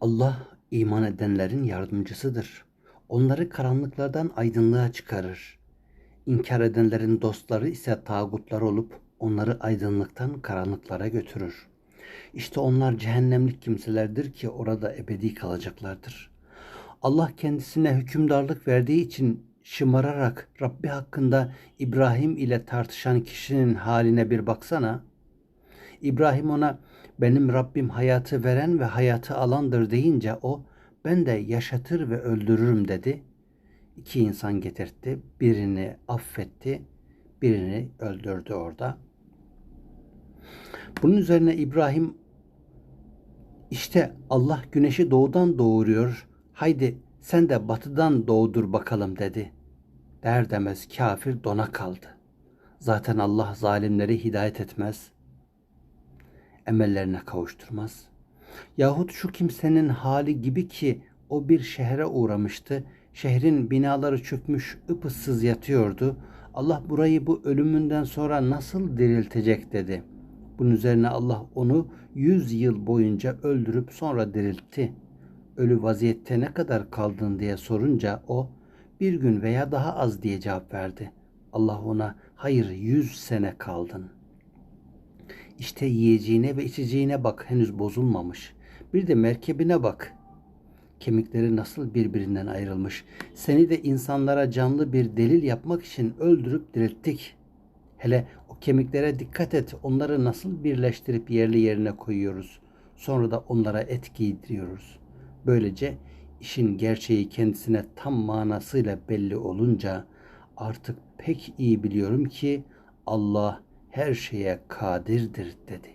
Allah iman edenlerin yardımcısıdır. Onları karanlıklardan aydınlığa çıkarır. İnkar edenlerin dostları ise tağutlar olup onları aydınlıktan karanlıklara götürür. İşte onlar cehennemlik kimselerdir ki orada ebedi kalacaklardır. Allah kendisine hükümdarlık verdiği için şımararak Rabbi hakkında İbrahim ile tartışan kişinin haline bir baksana. İbrahim ona benim Rabbim hayatı veren ve hayatı alandır deyince o ben de yaşatır ve öldürürüm dedi. İki insan getirtti. Birini affetti, birini öldürdü orada. Bunun üzerine İbrahim işte Allah güneşi doğudan doğuruyor. Haydi sen de batıdan doğdur bakalım dedi. Der demez kafir dona kaldı. Zaten Allah zalimleri hidayet etmez. Emellerine kavuşturmaz. Yahut şu kimsenin hali gibi ki o bir şehre uğramıştı. Şehrin binaları çökmüş, ıpıssız yatıyordu. Allah burayı bu ölümünden sonra nasıl diriltecek dedi. Bunun üzerine Allah onu yüz yıl boyunca öldürüp sonra diriltti. Ölü vaziyette ne kadar kaldın diye sorunca o bir gün veya daha az diye cevap verdi. Allah ona hayır yüz sene kaldın. İşte yiyeceğine ve içeceğine bak henüz bozulmamış. Bir de merkebine bak. Kemikleri nasıl birbirinden ayrılmış. Seni de insanlara canlı bir delil yapmak için öldürüp dirilttik. Hele o kemiklere dikkat et. Onları nasıl birleştirip yerli yerine koyuyoruz. Sonra da onlara et giydiriyoruz. Böylece işin gerçeği kendisine tam manasıyla belli olunca artık pek iyi biliyorum ki Allah her şeye kadirdir dedi.